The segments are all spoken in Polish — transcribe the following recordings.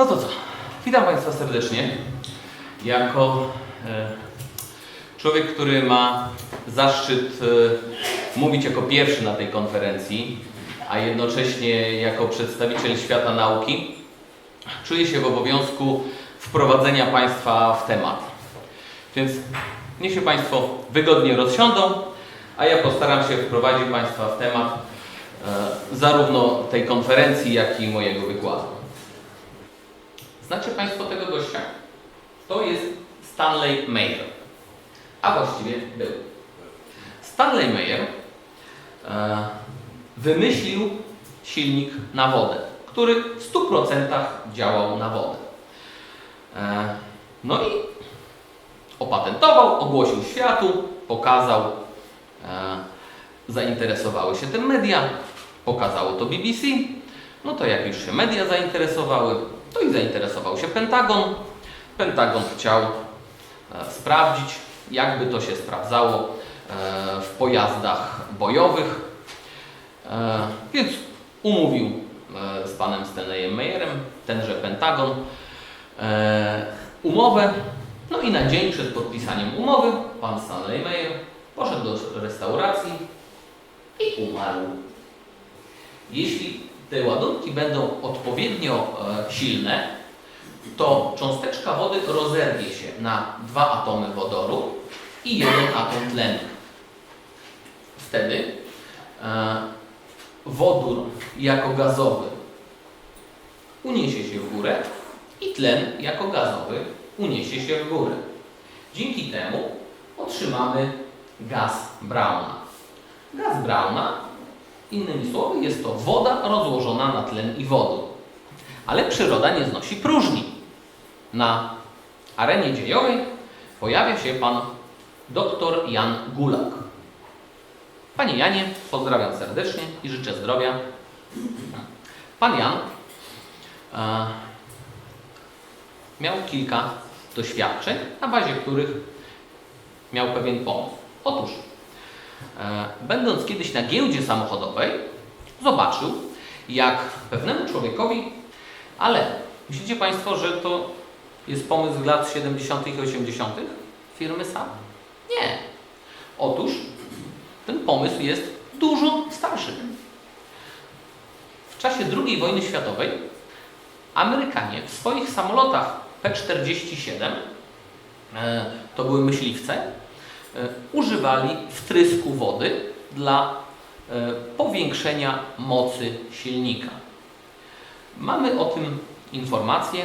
No to co? Witam Państwa serdecznie. Jako e, człowiek, który ma zaszczyt e, mówić jako pierwszy na tej konferencji, a jednocześnie jako przedstawiciel świata nauki, czuję się w obowiązku wprowadzenia Państwa w temat. Więc niech się Państwo wygodnie rozsiądą, a ja postaram się wprowadzić Państwa w temat e, zarówno tej konferencji, jak i mojego wykładu. Znacie Państwo tego gościa? To jest Stanley Mayer. A właściwie był. Stanley Mayer e, wymyślił silnik na wodę, który w 100% działał na wodę. E, no i opatentował, ogłosił światu, pokazał, e, zainteresowały się tym media, pokazało to BBC. No to jak już się media zainteresowały, to i zainteresował się Pentagon. Pentagon chciał e, sprawdzić, jakby to się sprawdzało e, w pojazdach bojowych. E, więc umówił z panem Stanleyem Mayerem, tenże Pentagon, umowę. No i na dzień przed podpisaniem umowy pan Stanley Mayer poszedł do restauracji i umarł. Jeśli te ładunki będą odpowiednio e, silne, to cząsteczka wody rozerwie się na dwa atomy wodoru i jeden atom tlenu. Wtedy e, wodór jako gazowy uniesie się w górę i tlen jako gazowy uniesie się w górę. Dzięki temu otrzymamy gaz Browna. Gaz Browna, innymi słowy, jest to woda rozłożona na tlen i wodór. Ale przyroda nie znosi próżni. Na arenie dziejowej pojawia się pan dr Jan Gulak. Panie Janie, pozdrawiam serdecznie i życzę zdrowia. Pan Jan e, miał kilka doświadczeń, na bazie których miał pewien pomysł. Otóż, będąc kiedyś na giełdzie samochodowej, zobaczył, jak pewnemu człowiekowi, ale myślicie Państwo, że to jest pomysł z lat 70. i 80. firmy SAP? Nie. Otóż ten pomysł jest dużo starszy. W czasie II wojny światowej Amerykanie w swoich samolotach P-47, e, to były myśliwce, e, używali wtrysku wody dla e, powiększenia mocy silnika. Mamy o tym informacje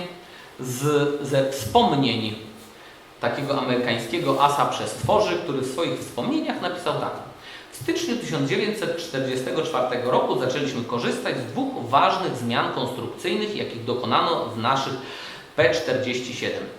z, ze wspomnień takiego amerykańskiego asa przestworzy, który w swoich wspomnieniach napisał tak. W styczniu 1944 roku zaczęliśmy korzystać z dwóch ważnych zmian konstrukcyjnych, jakich dokonano w naszych P-47.